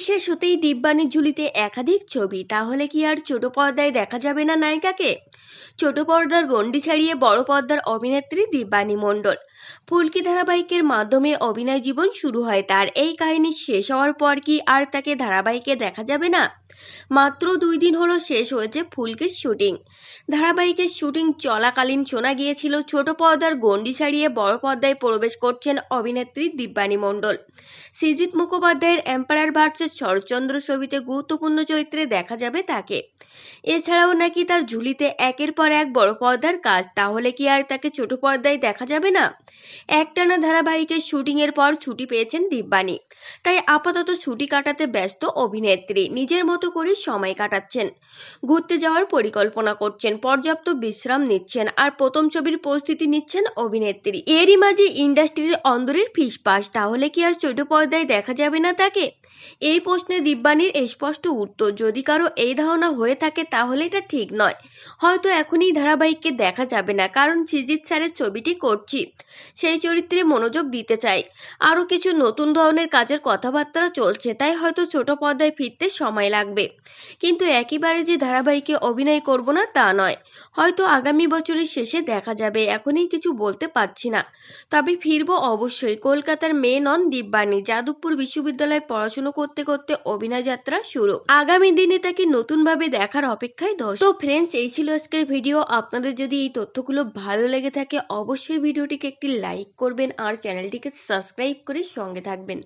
শেষ হতেই দিব্যানী ঝুলিতে একাধিক ছবি। তাহলে কি আর ছোট পর্দায় দেখা যাবে না নায়িকাকে? ছোট পর্দার গণ্ডি ছাড়িয়ে বড় পর্দার অভিনেত্রী দিব্যানী মণ্ডল। ফুলকি ধারাবাহিকের মাধ্যমে অভিনয় জীবন শুরু হয় তার। এই কাহিনী শেষ হওয়ার পর কি আর তাকে ধারাবাহিকে দেখা যাবে না? মাত্র দুই দিন হলো শেষ হয়েছে ফুলকির শুটিং। ধারাবাহিকের শুটিং চলাকালীন শোনা গিয়েছিল, ছোট পর্দার গণ্ডি ছাড়িয়ে বড় পর্দায় প্রবেশ করছেন অভিনেত্রী দিব্যানী মণ্ডল। সৃজিত মুখোপাধ্যায়ের এম্পায়ার ভার্সেস শরৎচন্দ্র ছবিতে গুরুত্বপূর্ণ চরিত্রে দেখা যাবে তাকে। এছাড়াও নাকি তার ঝুলিতে একের পর এক বড় পর্দার কাজ, তাহলে কি আর তাকে ছোট পর্দায় দেখা যাবে না? একটানা ধারাবাহিকের শুটিং এর পর ছুটি পেয়েছেন দিব্যানী। তাই আপাতত ছুটি কাটাতে ব্যস্ত অভিনেত্রী, নিজের মতো করে সময় কাটাচ্ছেন। ঘুরতে যাওয়ার পরিকল্পনা করছেন, পর্যাপ্ত বিশ্রাম নিচ্ছেন, আর প্রথম ছবির প্রস্তুতি নিচ্ছেন অভিনেত্রী। এরই মাঝে ইন্ডাস্ট্রির অন্দরের ফিসপাস তাহলে কি আর ছোট পর্দায় দেখা যাবে না তাকে? এই প্রশ্নে দিব্যানীর স্পষ্ট উত্তর, যদি কারও এই ধারণা হয়ে থাকে তাহলে এটা ঠিক নয়। হয়তো এখনই ধারাবাহিককে দেখা যাবে না, কারণ সিজিৎ স্যারের ছবিটি করছি। সেই চরিত্রে মনোযোগ দিতে চাই। আরও কিছু নতুন ধরনের কাজের কথাবার্তা চলছে, তাই হয়তো ছোট পর্দায় ফিরতে সময় লাগবে। কিন্তু একেবারে যে ধারাবাহিকে অভিনয় করব না তা নয়। হয়তো আগামী বছরের শেষে দেখা যাবে, এখনই কিছু বলতে পারছি না। তবে ফিরবো অবশ্যই। কলকাতার মেয়ে নন দিব্যানী, যাদবপুর বিশ্ববিদ্যালয়ে পড়াশুনো করতে করতে অভিনয় যাত্রা শুরু। আগামী দিনে তাকে নতুনভাবে দেখার অপেক্ষায় দশ। তো ফ্রেন্ডস এই ছিল আজকের ভিডিও আপনাদের যদি এই তথ্যগুলো ভালো লেগে থাকে, অবশ্যই ভিডিওটিকে একটি লাইক করবেন আর চ্যানেলটিকে সাবস্ক্রাইব করে সঙ্গে থাকবেন।